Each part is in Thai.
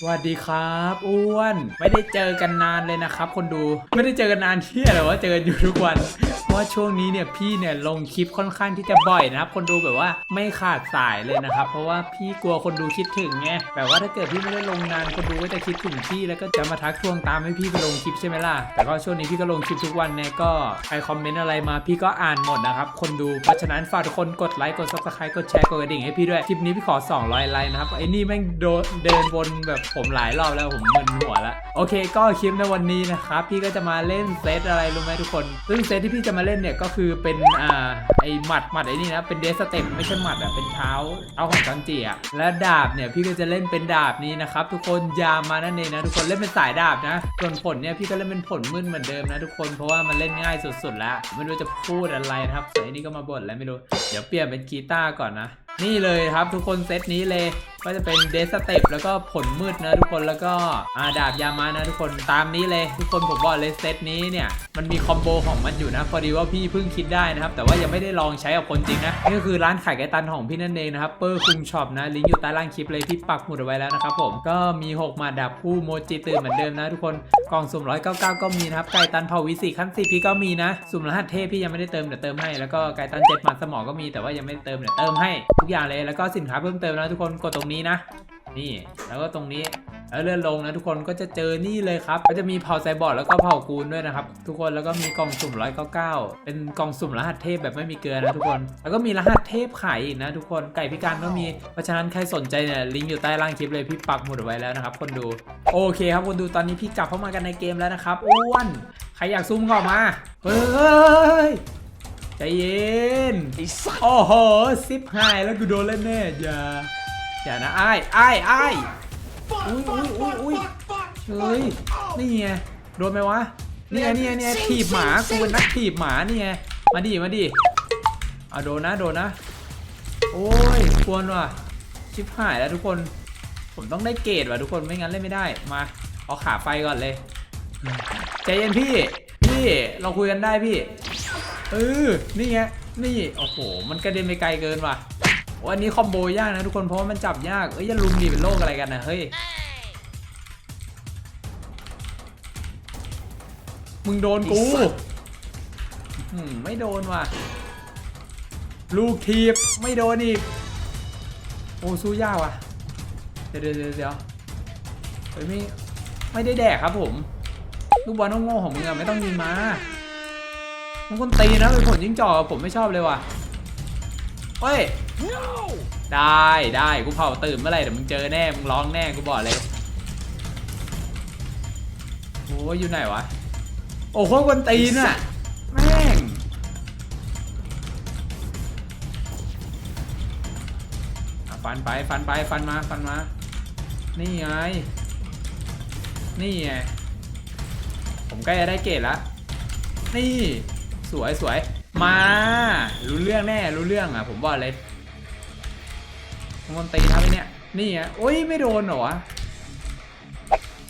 สวัสดีครับอ้วน ไม่ได้เจอกันนานเลยนะครับ คนดูไม่ได้เจอกันนานที่อะไรวะเจอกันอยู่ทุกวัน ว่าช่วงนี้เนี่ยพี่เนี่ยลงคลิปค่อนข้างที่จะบ่อยนะครับ คนดูแบบว่าไม่ขาดสายเลยนะครับ เพราะว่าพี่กลัวคนดูคิดถึงไงแบบว่าถ้าเกิดพี่ไม่ได้ลงนานคนดูก็จะคิดถึงพี่แล้วก็จะมาทักทวงตามให้พี่ไปลงคลิปใช่ไหมล่ะแต่ก็ช่วงนี้พี่ก็ลงคลิปทุกวันเนี่ยก็ใครคอมเมนต์อะไรมาพี่ก็อ่านหมดนะครับคนดูเพราะฉะนั้นฝากทุกคนกดไลค์กด subscribe กดแชร์กดกระดิ่งให้พี่ด้วยคลิปนี้พี่ขอ 200 ไลค์นะครับไอ้นี่แม่งโดนเดินวนแบบผมหลายรอบแล้วผมมึนหัวล้วโอเค ก็คลิปในวันนี้นะครับพี่ก็จะมาเล่นเซตอะไรรู้ไหมทุกคน ซึ่งเซตที่พี่จะมาเล่นเนี่ยก็คือเป็นอ่าไอหมัดหมัดไอ้นี่นะเป็นเดสเต็ปไม่ใช่หมัดอะเป็นเท้าเท้าของจังจีอะและดาบเนี่ยพี่ก็จะเล่นเป็นดาบนี้นะครับทุกคนยามานั่นเองนะทุกคนเล่นเป็นสายดาบนะส่วนผลเนี่ยพี่ก็เล่นเป็นผลมึนเหมือนเดิมนะทุกคนเพราะว่ามันเล่นง่ายสุดๆแล้วไม่รู้จะพูดอะไรนะครับส่วนไอ้นี่ก็มาบ่นแล้วไม่รู้เดี๋ยวเปลี่ยนเป็นกีตาร์ก่อนนะนี่เลยครับทุกคนเซตนี้เลยก็จะเป็นเดสเต็ปแล้วก็ผลมืดนะทุกคนแล้วก็อาดาบยามานะทุกคนตามนี้เลย ทุกคนผมบอกเลยเซตนี้เนี่ย มันมีคอมโบของมันอยู่นะ พอดีว่าพี่เพิ่งคิดได้นะครับ แต่ว่ายังไม่ได้ลองใช้กับคนจริงนะนี่ก็คือร้านขายไก่ตันของพี่นั่นเองนะครับเปอร์คุงช็อปนะลิงก์อยู่ใต้ล่างคลิปเลยพี่ปักหมุดเอาไว้แล้วนะครับผมก็มี6มาดาบคู่โมจิตื่นเหมือนเดิมนะทุกคนกล่องสุ่ม199 ก็มีนะครับไก่ตันเผาวิสีขั้นสิพี่ก็มีนะสุ่มรหัสเทพพี่ยังไม่ได้เติมเดี๋ยวเติมให้แล้วก็ไก่ตันเจ็ดหมัดสมองก็มีแต่ว่ายังไม่ได้เติมเดี๋ยวเติมให้ทุกอย่างเลยแล้วก็สินค้าเพิ่มเติมนะทุกคนกดตรงนี้นะ นี่แล้วก็ตรงนี้แล้วเลื่อนลงนะทุกคนก็จะเจอนี่เลยครับ ก็จะมีเผาไซบอร์ดแล้วก็เผากูลด้วยนะครับ ทุกคนแล้วก็มีกล่องสุ่ม199เป็นกล่องสุ่มรหัสเทพแบบไม่มีเกลือนะทุกคน แล้วก็มีรหัสเทพขายอีกนะ ทุกคนไก่พิการก็มีเพราะฉะนั้นใครสนใจเนี่ยลิงก์อยู่ใต้ล่างคลิปเลยพี่ปักหมุดเอาไว้แล้วนะครับ คนดูโอเคครับคนดูตอนนี้พี่กลับเข้ามากันในเกมแล้วนะครับอ้วนใครอยากซุ่มก็ออกมาเฮ้ยใจเย็นไอ้สัสโอ้โหซิปหายแล้วกูโดนเล่นแน่อย่า อย่านะอ้ายอ้ายอ้อุ้ยอุ้ยอุ้ยอุ้ยเฮ้ยนี่ไงโดนไหมวะนี่ไงนี่ไงนี่ไงถีบหมากูเป็นนักถีบหมานี่ไงมาดิมาดิเอาโดนนะโดนนะโอ้ยควรว่ะชิปหายแล้วทุกคน ผมต้องได้เกรดว่ะทุกคนไม่งั้นเล่นไม่ได้มาเอาขาไฟก่อนเลยใจเย็นพี่พี่เราคุยกันได้พี่เออนี่ไงนี่โอ้โหมันกระเด็นไปไกลเกินว่ะ โอ้อันนี้คอมโบยากนะทุกคนเพราะว่ามันจับยากเอ้ยอย่าลุมดิเป็นโรคอะไรกันนะเฮ้ยมึงโดนกูอืมไม่โดนว่ะ ลูกทีบไม่โดนอีก โอ้สู้ยากว่ะ เดี๋ยวเดี๋ยวเดี๋ยวเดี๋ยวเฮ้ยไม่ไม่ได้แดกครับผม ลูกบอลโง่ๆของมึงอะไม่ต้องยิงมามันคนตีนะเป็นผลยิงจ่อผมไม่ชอบเลยว่ะ เฮ้ย ได้ได้กูเผาตื่นเมื่อไหร่เดี๋ยวมึงเจอแน่ มึงร้องแน่กูบอกเลยโอ้ยอยู่ไหนวะ โอ้โหคนตีนอะแม่งฟันไปฟันไปฟันมาฟันมา นี่ไง นี่ไง ผมใกล้จะได้เกรดแล้วนี่ สวยสวย มารู้เรื่องแน่รู้เรื่องอะ ผมบอกเลยมันตีทำไมเนี่ยนี่อะโอ้ยไม่โดนเหรอวะ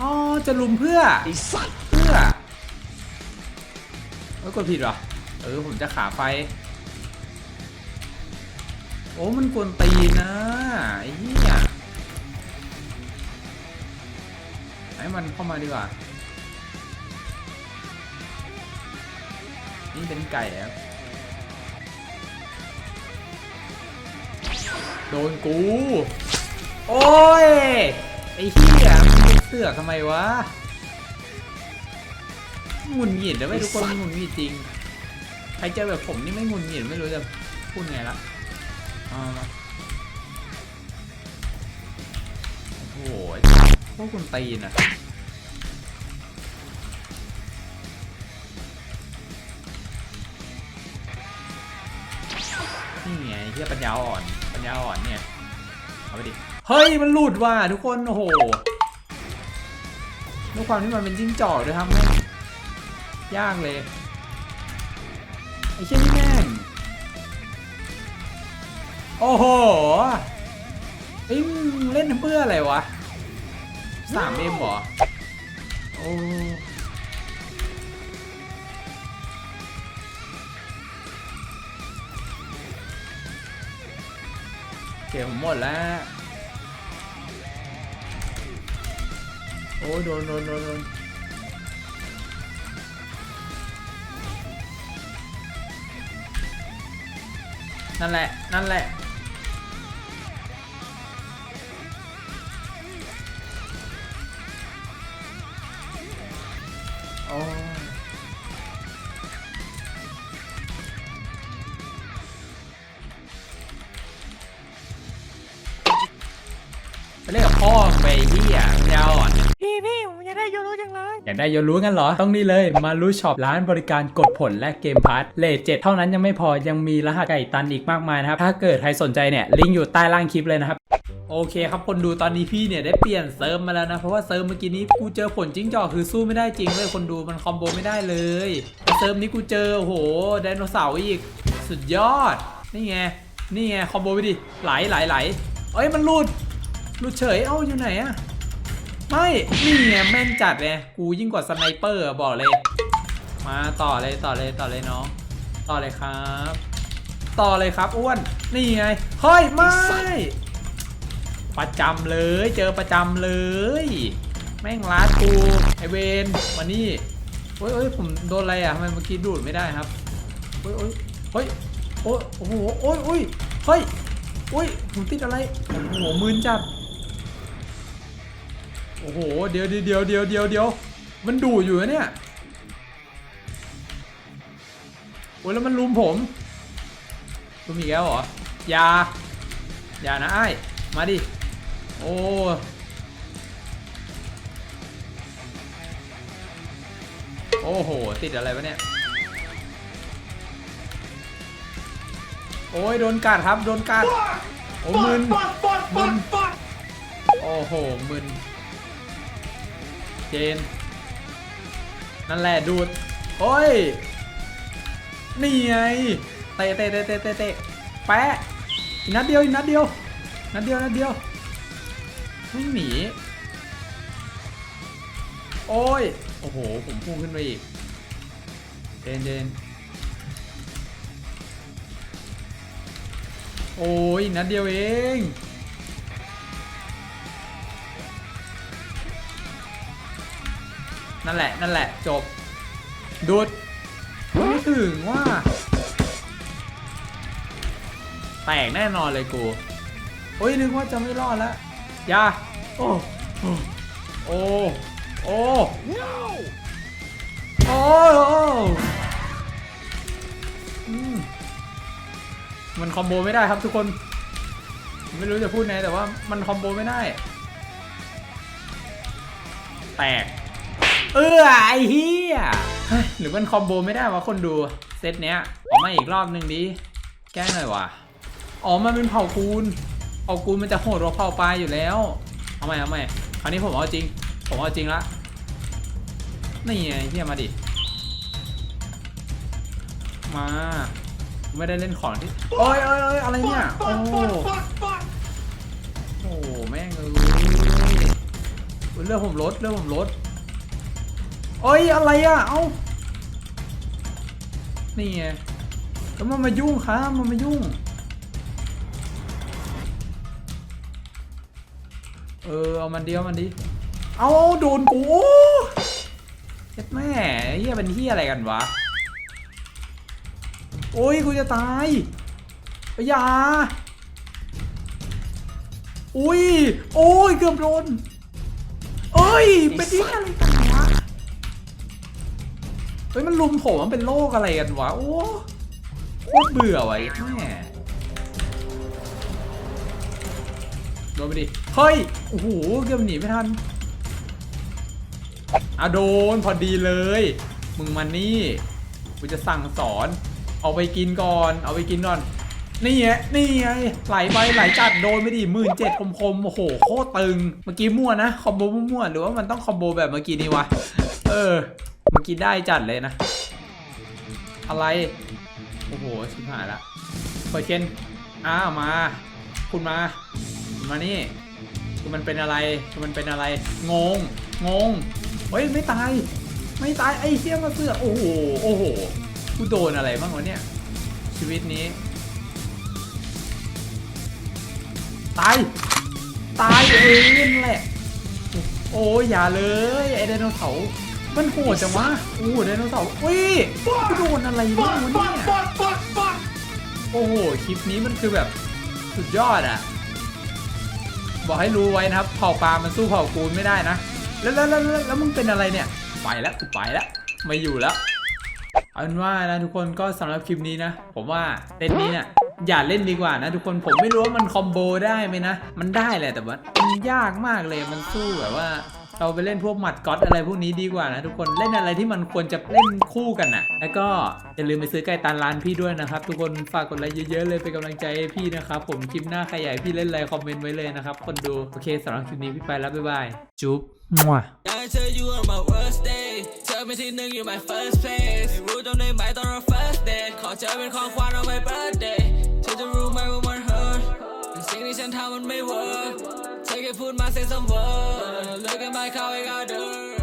อ๋อจะลุมเพื่อไอ้สัสเพื่อเอ้ยกดผิดเหรอเออผมจะขาไฟ โอ้มันกวนตีนนะไอ้เหี้ยให้มันเข้ามาดีกว่า นี่เป็นไก่ครับ โดนกู โอ้ย ไอ้เหี้ยมึงเป็นเสือกทำไมวะหงุนหงิดนะเว้ยทุกคนหงุนหงิดจริง ใครเจอแบบผมนี่ไม่หงุนหงิดไม่รู้จะพูดไงละโอ้โหพวกคุณตีนอะนี่ไงเฮียปัญญาอ่อน ปัญญาอ่อนเนี่ย เอาไปดิ เฮ้ย มันหลุดว่ะทุกคน โอ้โหด้วยความที่มันเป็นจิ้งจอกด้วยครับแม่งยากเลย ไอ้เช่นนี่แม่งโอ้โหไอ้ยมึงเล่นเพื่ออะไรวะสามเอ็มหรอ โอ้ ผมหมดแล้ว โอ้ยโดนโดนโดนโดนนั่นแหละ นั่นแหละ อยากได้โยรู้กันเหรอ ต้องนี่เลยมารู้ช็อปร้านบริการกดผลและเกมพาร์ทเลทเจ็ดเท่านั้นยังไม่พอยังมีรหัสไก่ตันอีกมากมายนะครับ ถ้าเกิดใครสนใจเนี่ยลิงก์อยู่ใต้ล่างคลิปเลยนะครับโอเคครับคนดูตอนนี้พี่เนี่ยได้เปลี่ยนเซิร์ฟมาแล้วนะ เพราะว่าเซิร์ฟเมื่อกี้นี้กูเจอผลจิ้งจอกคือสู้ไม่ได้จริงเลยคนดูมันคอมโบไม่ได้เลยเซิร์ฟนี้กูเจอโอ้โหไดโนเสาร์อีก สุดยอด นี่ไง นี่ไงคอมโบไปดิไหลไหลไหลเอ้ยมันหลุดหลุดเฉยเอ้าอยู่ไหนอะ ไม่นี่ไงแม่นจัดเลยกูยิ่งกว่าสไนเปอร์บอกเลย มาต่อเลยต่อเลยต่อเลยน้องต่อเลยครับ ต่อเลยครับอ้วน นี่ไงเฮ้ยไม่ประจำเลยเจอประจำเลย แม่งรัดกูไอเวนมานี่เฮ้ยเฮ้ยผมโดนอะไรอะทำไมเมื่อกี้ดูดไม่ได้ครับเฮ้ยเฮ้ยเฮ้ยโอ้ยโอ้โหโอ้ยโอ้ยเฮ้ยโอ้ยผมติดอะไรโอ้โหมืนจัด อ้โห เดี๋ยวเดี๋ยวเดี๋ยวเดี๋ยวเดี๋ยวเดี๋ยวมันดูอยู่นะเนี่ย โอ้ยแล้วมันลุมผมลุมอีกแล้วเหรอ อย่า อย่านะไอ้มาดิ โอ้โอ้โห ติดอะไรวะเนี่ย โอ้ยโดนกัดครับ โดนกัด โอ้มึนมึนโอ้โหมึน เจน นั่นแหละดูด โอ้ย นี่ไง เตะเตะเตะเตะเตะเตะแปะอีกนัดเดียวอีกนัดเดียว นัดเดียวนัดเดียวไม่หนี โอ้ย โอ้โห ผมพุ่งขึ้นไปอีกเจนเจนโอ้ยนัดเดียวเอง นั่นแหละ นั่นแหละ จบ ดูดไม่ถึงว่า แตกแน่นอนเลยกูโอ้ยนึกว่าจะไม่รอดแล้วยาโอ้โอ้โอ้โอ้โอ้อืมมันคอมโบไม่ได้ครับทุกคน ไม่รู้จะพูดไงแต่ว่ามันคอมโบไม่ได้ แตก เออไอเหี้ยเฮ้ยหรือมันคอมโบไม่ได้วะคนดูเซตเนี้ยออกมาอีกรอบหนึ่งดิแก้หน่อยวะอ๋อมันเป็นเผ่าคูณเผ่ากูลมันจะโหดกว่าเผ่าปลายอยู่แล้วเอาใหม่เอาใหม่คราวนี้ผมเอาจริง ผมเอาจริงละนี่ไงเฮียมาดิมาไม่ได้เล่นของที่โอ้ยโอ้ยโอ้ยอะไรเนี่ยโอ้โอ้แม่งเอ้ยอุ๊ยเรื่องผมลดเรื่องผมลด โอ้ยอะไรอะ เอ้า นี่ไงแล้วมันมายุ่งครับมันมายุ่ง เออ เอามันเดียวมันดิ เอาโดนกูเจ็ดแม่เฮียเป็นเฮียอะไรกันวะ โอ้ยกูจะตายอย่าอุ้ย โอ้ย เกือบโดนเอ้ย เป็นที่อะไรกันวะ ฮ้ยมันลุมผมมันเป็นโรคอะไรกันวะ โอ้โคตรเบื่อวะไอ้แม่โดนไปดิ เฮ้ย โอ้โห เกือบหนีไม่ทันอะโดนพอดีเลย มึงมานี่ กูจะสั่งสอน เอาไปกินก่อน เอาไปกินก่อน นี่ไง นี่ไง ไหลไปไหลจัดโดนไปดิหมื่นเจ็ดคมคมโอ้โห โคตรตึง เมื่อกี้มั่วนะ คอมโบมั่วๆหรือว่ามันต้องคอมโบแบบเมื่อกี้นี้วะ เออ เมื่อกี้ได้จัดเลยนะ อะไร โอ้โห ชิบหายละเปิดเคนอ้าวมา คุณมา มานี่คือมันเป็นอะไรคือมันเป็นอะไร งง งง เฮ้ย ไม่ตาย ไม่ตาย ไอ้เชี่ยมาเสือกโอ้โห โอ้โห กูโดนอะไรบ้างวะเนี่ย ชีวิตนี้ ตาย ตายเองนั่นแหละ โอ้ยอย่าเลย ไอไดโนเสาร์ มันโหดจังวะโอ้โหไดโนเสาร์อุ้ยโดนอะไรบ้างวะเนี่ยโอ้โห คลิปนี้มันคือแบบสุดยอดอะ บอกให้รู้ไว้นะครับ เผ่าปลามันสู้เผ่ากูนไม่ได้นะ แล้วแล้วแล้วแล้วมึงเป็นอะไรเนี่ย ไปแล้วกูไปแล้วไม่อยู่แล้ว เอาเป็นว่านะทุกคนก็สำหรับคลิปนี้นะ ผมว่าเล่นนี้เนี่ยอย่าเล่นดีกว่านะทุกคนผมไม่รู้ว่ามันคอมโบได้ไหมนะ มันได้แหละแต่ว่ามันยากมากเลยมันสู้แบบว่า เราไปเล่นพวกหมัดก๊อตอะไรพวกนี้ดีกว่านะทุกคนเล่นอะไรที่มันควรจะเล่นคู่กันนะแล้วก็อย่าลืมไปซื้อไก่ตันร้านพี่ด้วยนะครับ ทุกคนฝากกดไลค์เยอะๆเลยเป็นกำลังใจให้พี่นะครับผมคลิปหน้าใครอยากให้พี่เล่นอะไรคอมเมนต์ไว้เลยนะครับคนดูโอเคสำหรับคลิปนี้พี่ไปแล้วบ๊ายบายจุ๊บมั่วอยากให้เธออยู่ on my worst day เธอเป็นที่หนึ่งอยู่ my first place ไม่รู้จำได้ไหมตอนเรา first date ขอเธอเป็นของขวัญ on my birthday เธอจะรู้ไหมว่ามัน hurt สิ่งที่ฉันทำมันไม่ work เธอแค่พูดมา say some word Look at my car we got dirt